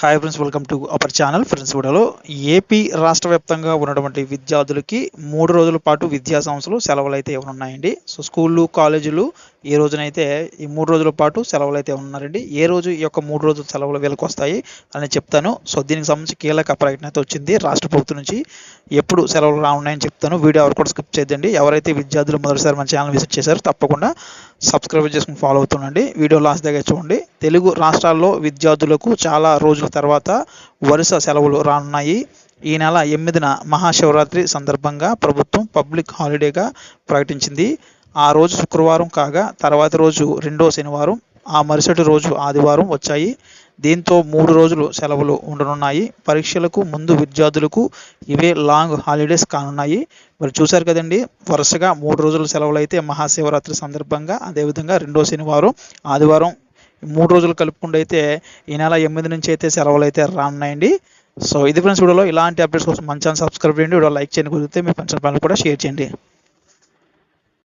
Hi friends welcome to our channel friends వీడియోలో AP రాష్ట్ర వ్యాప్తంగా ఉన్నటువంటి విద్యార్థులకి మూడు రోజుల పాటు విద్యా సంస్థలు సెలవులు అయితే ఉన్నాయండి? సో స్కూళ్ళు కాలేజీలు ఈ రోజునైతే ఈ మూడు రోజుల పాటు సెలవులు అయితే ఉన్నారండి? ఏ రోజు ఈ యొక్క మూడు రోజుల సెలవులు వీళ్ళకి వస్తాయి అని చెప్తాను. సో దీనికి సంబంధించి కీలక ప్రకటన అయితే వచ్చింది. రాష్ట్ర ప్రభుత్వం నుంచి ఎప్పుడు సెలవులు రానున్నాయని చెప్తాను. వీడియో ఎవరు కూడా స్కిప్ చేద్దండి ఎవరైతే విద్యార్థులు మొదటిసారి మన ఛానల్ విజిట్ చేశారో తప్పకుండా సబ్స్క్రైబ్ చేసుకుని ఫాలో అవుతుండండి. వీడియో లాస్ట్ దగ్గర చూడండి. తెలుగు రాష్ట్రాల్లో విద్యార్థులకు చాలా రోజుల తర్వాత వరుస సెలవులు రానున్నాయి. ఈ నెల ఎనిమిదిన మహాశివరాత్రి సందర్భంగా ప్రభుత్వం పబ్లిక్ హాలిడేగా ప్రకటించింది. ఆ రోజు శుక్రవారం కాగా తర్వాత రోజు రెండో శనివారం ఆ మరుసటి రోజు ఆదివారం వచ్చాయి. దీంతో మూడు రోజులు సెలవులు ఉండనున్నాయి. పరీక్షలకు ముందు విద్యార్థులకు ఇవే లాంగ్ హాలిడేస్ కానున్నాయి. మరి చూశారు కదండి వరుసగా మూడు రోజుల సెలవులు అయితే మహాశివరాత్రి సందర్భంగా అదేవిధంగా రెండో శనివారం ఆదివారం మూడు రోజులు కలుపుకుండా అయితే ఈ నెల ఎనిమిది నుంచి అయితే సెలవులు అయితే రానున్నాయండి. సో ఇది ఫ్రెండ్స్ వీడియోలో. ఇలాంటి అప్డేట్స్ కోసం మంచి సబ్స్క్రైబ్ చేయండి. వీడియో లైక్ చేయండి. కుదిరితే మీ ఫ్రెండ్స్ పనులు కూడా షేర్ చేయండి.